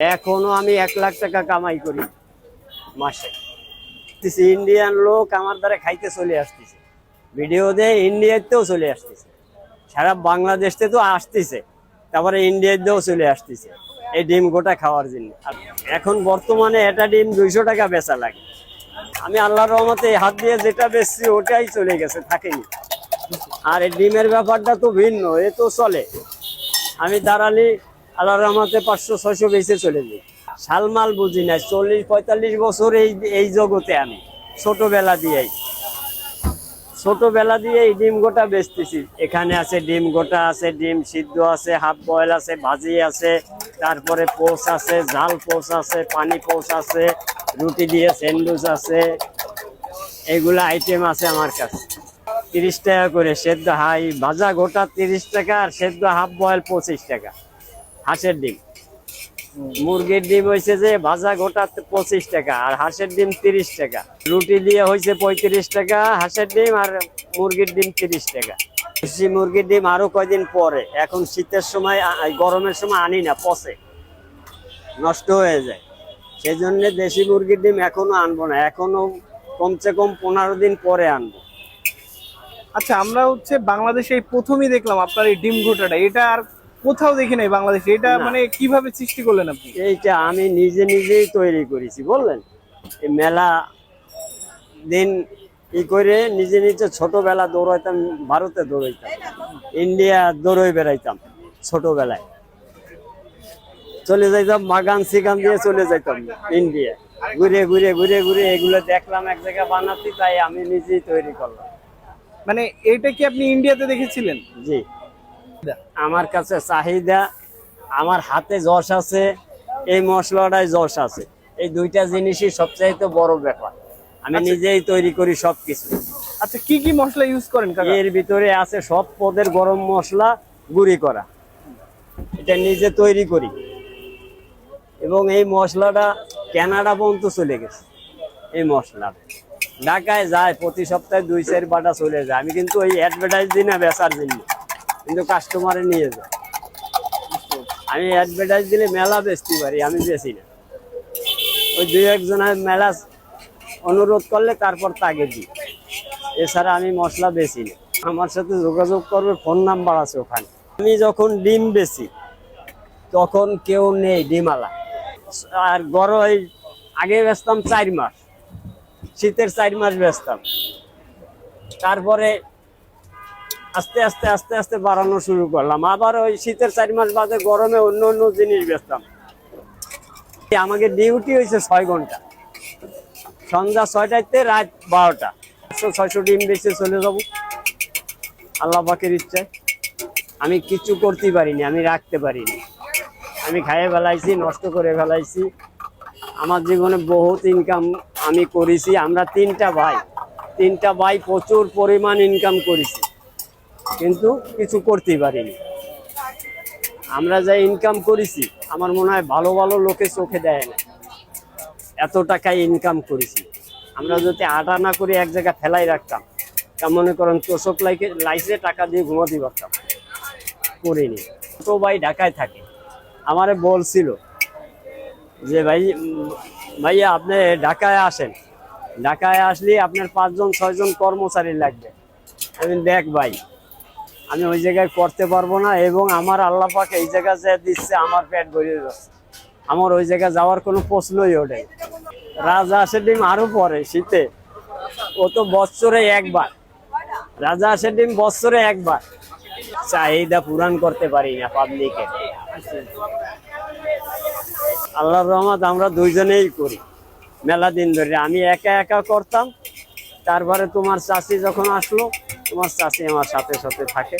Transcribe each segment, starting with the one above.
এখনও আমি এক লাখ টাকা কামাই করি মাসে। ইন্ডিয়ান লোক আমার দ্বারা খাইতে চলে আসতেছে। ভিডিও দিয়ে ইন্ডিয়াতেও চলে আসতেছে। সারা বাংলাদেশতে তো আসতেছে, তারপরে ইন্ডিয়াতেও চলে আসতেছে এই ডিম গোটা খাওয়ার জন্য। এখন বর্তমানে এটা ডিম দুইশো টাকা বেচা লাগে। আমি আল্লাহর রহমতে হাত দিয়ে যেটা বেচছি ওটাই চলে গেছে, থাকেনি। আর এই ডিমের ব্যাপারটা তো ভিন্ন, এ তো চলে। আমি দাঁড়ালি আল্লাহ রহমতে পাঁচশো, ছয়শো বেঁচে চলে যাই শালমাল বুঝি না চল্লিশ, পঁয়তাল্লিশ বছর এই এই জগতে আমি, ছোটবেলা দিয়েই। ছোটবেলা দিয়ে এই ডিম গোটা বেচতেছি। এখানে আছে ডিম গোটা, আছে ডিম সিদ্ধ আছে, হাফ বয়েল আছে, ভাজি আছে, তারপরে পোস আছে জাল পোস আছে, পানি পোস আছে, রুটি দিয়ে স্যান্ডউইচ আছে, এগুলো আইটেম আছে আমার কাছে। তিরিশ টাকা করে সেদ্ধ, হাই, ভাজা গোটা তিরিশ টাকা আর সেদ্ধ হাফ বয়েল পঁচিশ টাকা। হাঁসের ডিম। মুরগির ডিম হয়েছে যে ভাজা গোটা পঁচিশ টাকা, আর হাঁসের ডিম তিরিশ টাকা। রুটি দিয়ে হয়েছে পঁয়ত্রিশ টাকা, হাঁসের ডিম আর মুরগির ডিম তিরিশ টাকা। দেশি মুরগির ডিম আরও কয়দিন পরে? এখন শীতের সময় গরমের সময় আনি না, পচে। নষ্ট হয়ে যায়। সেই জন্য দেশি মুরগির ডিম এখনও আনব না, এখনও কমসে কম পনেরো দিন পরে আনব। আচ্ছা আমরা হচ্ছে বাংলাদেশে প্রথমই দেখলাম আপনার এই ডিম ঘোটাটা। এটা আর কোথাও দেখি নাই বাংলাদেশে। এটা মানে কীভাবে সৃষ্টি করলেন আপনি? এইটা আমি নিজে নিজেই তৈরি করেছি বললেন? এই মেলা দিন ই করে নিজে নিজে ছোটবেলা দৌড়াইতাম ভারতে দৌড়াইতাম। ইন্ডিয়া দৌড়ই বেড়াইতাম ছোটবেলায়। চলে যাইতাম বাগান সিগান দিয়ে চলে যাইতাম ইন্ডিয়া। ঘুরে ঘুরে ঘুরে ঘুরে এগুলো দেখলাম এক জায়গায় বানাতে তাই আমি নিজেই তৈরি করলাম। মানে এটা কি আপনি ইন্ডিয়াতে দেখেছিলেন? জি। আমার কাছে চাহিদা আমার হাতে যশ আছে এই মশলাটাই যশ আছে। এই দুইটা জিনিসই সবচাইতে বড় ব্যাপার। আমি নিজেই তৈরি করি সবকিছু। আচ্ছা কি কি মশলা ইউজ করেন এর ভিতরে আছে সব পদের গরম মশলা গুঁড়ি করা। এটা নিজে তৈরি করি। এবং এই মশলাটা কেনাডা পর্যন্ত চলে গেছে। এই মশলা ঢাকায় যায় প্রতি সপ্তাহে দুই চার বাটা চলে যায়। আমি কিন্তু ওই অ্যাডভার্টাইজ দিই না বেচার জন্য। কিন্তু কাস্টমারে নিয়ে যায়। আমি অ্যাডভার্টাইজ দিলে মেলা বেচতে পারি, আমি বেশি না। ওই দুই একজনের মেলা অনুরোধ করলে তারপর তাকে দিই। এছাড়া আমি মশলা বেশি না। আমার সাথে যোগাযোগ করবে ফোন নাম্বার আছে ওখানে। আমি যখন ডিম বেশি তখন কেউ নেই ডিমালা আর গড় ওই আগে বেচতাম চার মাস, শীতের চার মাস বেচতাম। তারপরে আস্তে আস্তে আস্তে আস্তে বাড়ানো শুরু করলাম। আবার ওই শীতের চার মাস বাদে গরমে অন্য অন্য জিনিস বেচতাম। আমাকে ডিউটি হয়েছে ছয় ঘণ্টা। সন্ধ্যা ছয়টাতে রাত বারোটা। একশো ছয়শো ডিম বেঁচে চলে যাব। আল্লাহ পাকের ইচ্ছায়। আমি কিছু করতে পারিনি, আমি রাখতে পারিনি। আমি খাইয়ে ফেলাইছি, নষ্ট করে ফেলাইছি। আমার জীবনে বহুত ইনকাম আমি করেছি। আমরা তিনটা ভাই তিনটা ভাই প্রচুর পরিমাণ ইনকাম করেছি। কিন্তু কিছু করতেই পারিনি। আমরা যা ইনকাম করেছি, আমার মনে হয় ভালো ভালো লোকে চোখে দেয় না। এত টাকা ইনকাম করেছি। আমরা যদি আটা না করে এক জায়গায় ফেলাই রাখতাম, তা মনে করেন চোষক লাইকে লাইসে টাকা দিয়ে ঘুমাতে পারতাম। করিনি। তো ভাই ঢাকায় থাকে। আমারে বলছিল যে, ভাই, ভাইয়া, আপনি ঢাকায় আসেন। ঢাকায় আসলে আপনার পাঁচজন, ছয়জন কর্মচারী লাগবে। আমি দেখ ভাই আমি ওই জায়গায় করতে পারব না এবং আমার আল্লাহ পাক এই জায়গা যে দিচ্ছে, আমার পেট ভরিয়ে যাচ্ছে। আমার ওই জায়গায় যাওয়ার কোনো প্রশ্নই ওঠে না। রাজা হাঁসের ডিম আরও পরে শীতে। ও তো বছরে একবার। রাজা হাঁসের ডিম বছরে একবার। চাহিদা পূরণ করতে পারি না পাবলিকে আল্লাহর রহমত আমরা দুইজনেই করি। মেলা দিন ধরে আমি একা একা করতাম। তারপরে তোমার চাষি যখন আসলো, তোমার চাষি আমার সাথে সাথে থাকে।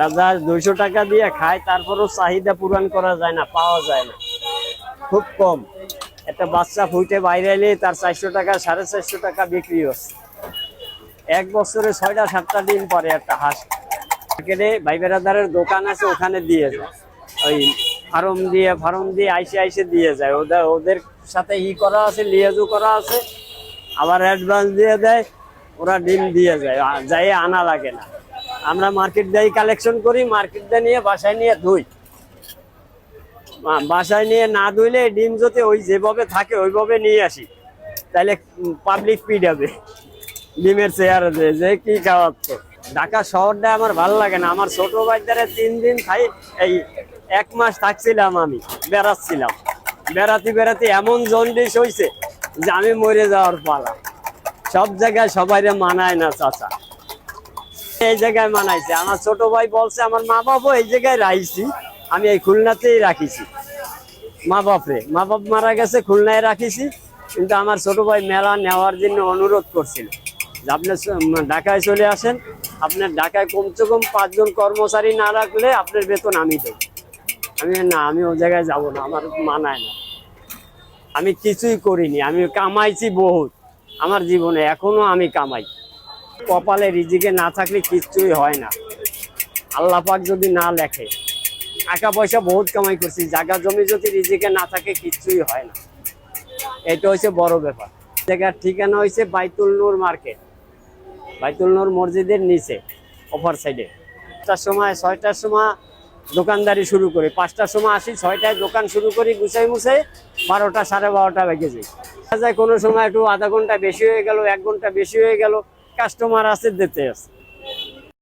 রাজা দুইশো টাকা দিয়ে খায়, তারপরেও চাহিদা পূরণ করা যায় না, পাওয়া যায় না। খুব কম। একটা বাচ্চা ফুটে বাইরে এলে তার চারশো টাকা, সাড়ে চারশো টাকা বিক্রি হচ্ছে। এক বছরে ছয়টা, সাতটা দিন পরে একটা হাঁস। মার্কেটে ভাই বেড়াদারের দোকান আছে, ওখানে দিয়ে যায়। ওই ফার্ম দিয়ে ফার্ম দিয়ে আইসে আইসে দিয়ে যায়। ওদের ওদের সাথে ই করা আছে, লিয়াজু করা আছে। আবার অ্যাডভান্স দিয়ে দেয়, ওরা ডিম দিয়ে যায় যাই আনা লাগে না। আমরা মার্কেট দিয়ে কালেকশন করি মার্কেট দিয়ে নিয়ে বাসায় নিয়ে ধুই। বাসায় নিয়ে না ধুইলে ডিম যদি ওই যেভাবে থাকে, ওইভাবে নিয়ে আসি। তাহলে পাবলিক পিডাবে ডিমের চেয়ারে যে যে কি খাওয়াচ্ছ। ঢাকা শহরটা আমার ভালো লাগে না। আমার ছোট বাচ্চারা তিন দিন খাই, এই এক মাস থাকছিলাম আমি, বেড়াচ্ছিলাম। বেড়াতে বেড়াতে এমন জন্ডিস হয়েছে যে আমি মরে যাওয়ার পালা। সব জায়গায় সবাইরে মানায় না চাচা। এই জায়গায় মানাইছে। আমার ছোট ভাই বলছে, আমার মা বাবা এই জায়গায় রাখছি আমি এই খুলনাতেই রাখিছি। মা বাপরে মা বাপ মারা গেছে, খুলনায় রাখিছি। কিন্তু আমার ছোট ভাই মেলা নেওয়ার জন্য অনুরোধ করছিল। যে আপনি ঢাকায় চলে আসেন। আপনার ঢাকায় কমসে কম পাঁচজন কর্মচারী না রাখলে আপনার বেতন আমি দেব। আমি না, আমি ও জায়গায় যাব না। আমার মানায় না। আমি কিছুই করিনি, আমি কামাইছি বহুত। আমার জীবনে এখনও আমি কামাই। কপালে রিজিকে না থাকলে কিচ্ছুই হয় না। আল্লাহ পাক যদি না লেখে টাকা পয়সা বহুত কামাই করছি, জায়গা, জমি যদি রিজিকে না থাকে, কিচ্ছুই হয় না। এটা হচ্ছে বড় ব্যাপার। জায়গার ঠিকানা হয়েছে বাইতুল নূর মার্কেট। বাইতুল নূর মসজিদের নিচে, অপর সাইডে পাঁচটার সময়, ছয়টার সময় দোকানদারি শুরু করি। পাঁচটার সময় আসি, ছয়টায় দোকান শুরু করি, গুছাই মুছাই বারোটা, সাড়ে বারোটা বেজে যাই দেখা যায় কোনো সময় একটু আধা ঘণ্টা বেশি হয়ে গেল, এক ঘণ্টা বেশি হয়ে গেল কাস্টমার আছে, দিতে আছে।